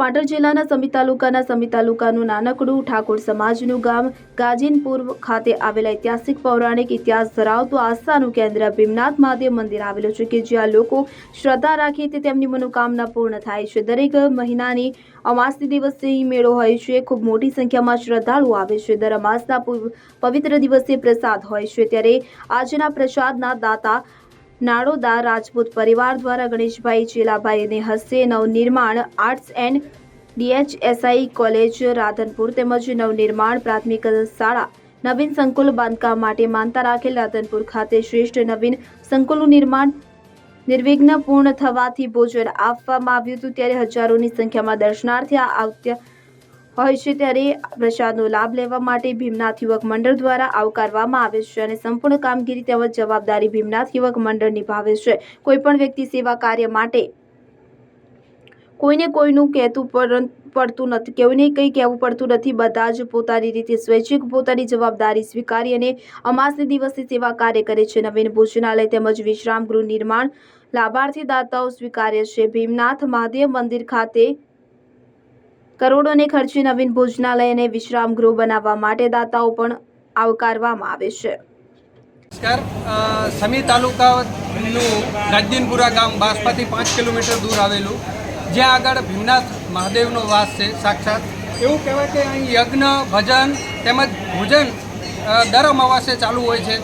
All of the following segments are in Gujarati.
પાટણ જિલ્લાના સમી તાલુકાના સમી તાલુકાનું નાનકડું ઠાકોર સમાજનું ગામ ગાજીનપુર ખાતે આવેલા ઐતિહાસિક પૌરાણિક ઇતિહાસ ધરાવતું આસ્થાનું કેન્દ્ર ભીમનાથ મહાદેવ મંદિર આવેલું છે કે જ્યાં લોકો શ્રદ્ધા રાખે તે તેમની મનોકામના પૂર્ણ થાય છે. દરેક મહિનાની અમાસની દિવસે મેળો હોય છે. ખૂબ મોટી સંખ્યામાં શ્રદ્ધાળુઓ આવે છે. દર અમાસના પવિત્ર દિવસે પ્રસાદ હોય છે. ત્યારે આજના પ્રસાદના દાતા નાડોદા રાજપૂત પરિવાર દ્વારા ગણેશભાઈ ચેલાભાઈને હસ્તે Navnirman arts and DHSI college Radhanpur તેમજ નવનિર્માણ પ્રાથમિક શાળા નવીન સંકુલ બાંધકામ માટે માનતા રાખેલ રાધનપુર ખાતે શ્રેષ્ઠ નવીન સંકુલનું નિર્માણ નિર્વિઘ્ન પૂર્ણ થવાથી ભોજન આપવામાં આવ્યું હતું. ત્યારે હજારોની સંખ્યામાં દર્શનાર્થી આવતા હોય છે. ત્યારે પ્રસાદનો લાભ લેવા માટે ભીમનાથ યુવક મંડળ દ્વારા આવકારવામાં આવે છે અને સંપૂર્ણ કામગીરી તેમજ જવાબદારી ભીમનાથ યુવક મંડળ નિભાવે છે. કોઈપણ વ્યક્તિ સેવા કાર્ય માટે કોઈને કોઈનું કહેતું પડતું નથી કોઈને કંઈ કહેવું પડતું નથી, બધા જ પોતાની રીતે સ્વૈચ્છિક પોતાની જવાબદારી સ્વીકારી અને અમાસને દિવસે સેવા કાર્ય કરે છે. નવીન ભોજનાલય તેમજ વિશ્રામ ગૃહ નિર્માણ લાભાર્થી દાતાઓ સ્વીકાર્ય છે. ભીમનાથ મહાદેવ મંદિર ખાતે કરોડોને ખર્ચે નવીન ભોજનાલય અને વિશ્રામ ગૃહ બનાવવા માટે દાતાઓ પણ આવકારવામાં આવે છે. નમસ્કાર. સમી તાલુકાનું ગાજદીનપુરા ગામ બાસપાથી પાંચ કિલોમીટર દૂર આવેલું. જ્યાં આગળ ભીમનાથ મહાદેવનો વાસ છે, સાક્ષાત. એવું કહેવાય કે અહીં યજ્ઞ, ભજન તેમજ ભોજન દર અમાવાસે ચાલુ હોય છે.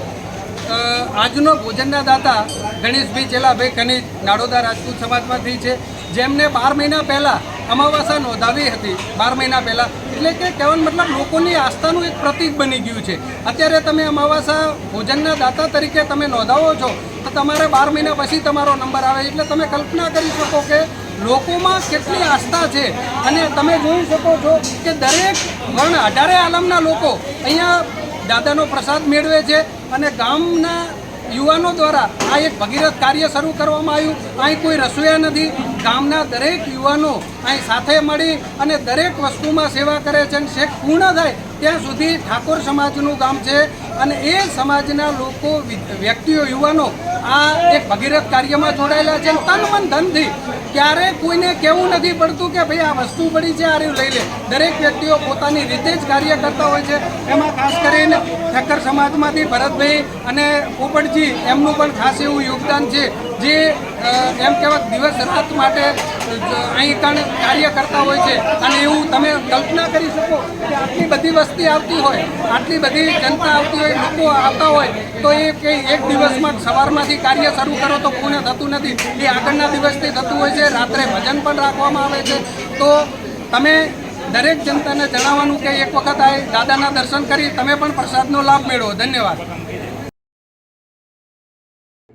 આજનો ભોજનના દાતા ગણેશભાઈ ચેલાભાઈ ખનીજ નાડોદા રાજપૂત સમાજમાંથી છે, જેમને બાર મહિના પહેલાં અમાવાસા નોંધાવી હતી, બાર મહિના પહેલાં. એટલે કે કહેવાનો મતલબ લોકોની આસ્થાનું એક પ્રતીક બની ગયું છે. અત્યારે તમે અમાવાસા ભોજનના દાતા તરીકે તમે નોંધાવો છો, તો તમારે બાર મહિના પછી તમારો નંબર આવે, એટલે તમે કલ્પના કરી શકો કે લોકોમાં કેટલી આસ્થા છે? અને તમે જોઈ શકો છો કે દરેક વર્ણ અઢારે આલમના લોકો અહીંયા દાદાનો પ્રસાદ મેળવે છે અને ગામના યુવાનો દ્વારા આ એક ભગીરથ કાર્ય શરૂ કરવામાં આવ્યું. અહીં કોઈ રસોઈયા નથી. ગામના દરેક યુવાનો અહીં સાથે મળી અને દરેક વસ્તુમાં સેવા કરે છે અને શેખ પૂર્ણ થાય ત્યાં સુધી ઠાકોર સમાજનું ગામ છે. અને એ સમાજના લોકો વ્યક્તિઓ, યુવાનો આ એક ભગીરથ કાર્યમાં જોડાયેલા છે તન મન ધનથી ક્યારે કોઈને કહેવું નથી પડતું કે ભાઈ આ વસ્તુ પડી છે, આ રહ્યું લઈ લે. દરેક વ્યક્તિઓ પોતાની રીતે જ કાર્ય કરતા હોય છે. એમાં ખાસ કરીને ઠક્કર સમાજમાંથી ભરતભાઈ અને પોપટજી, એમનું પણ ખાસ એવું યોગદાન છે જે એમ કહેવાય દિવસ રાત માટે અહીં કણ કાર્ય કરતા હોય છે. અને એવું તમે કલ્પના કરી શકો કે આટલી બધી વસ્તી આવતી હોય, આટલી બધી જનતા આવતી હોય, લોકો આવતા હોય, તો એ કંઈ એક દિવસમાં સવારમાંથી કાર્ય શરૂ કરો તો પૂર્ણ થતું નથી. એ આગળના દિવસથી થતું હોય છે, રાત્રે ભજન પણ રાખવામાં આવે છે. તો તમે દરેક જનતાને જણાવવાનું કે એક વખત આ દાદાના દર્શન કરી તમે પણ પ્રસાદનો લાભ મેળવો. ધન્યવાદ.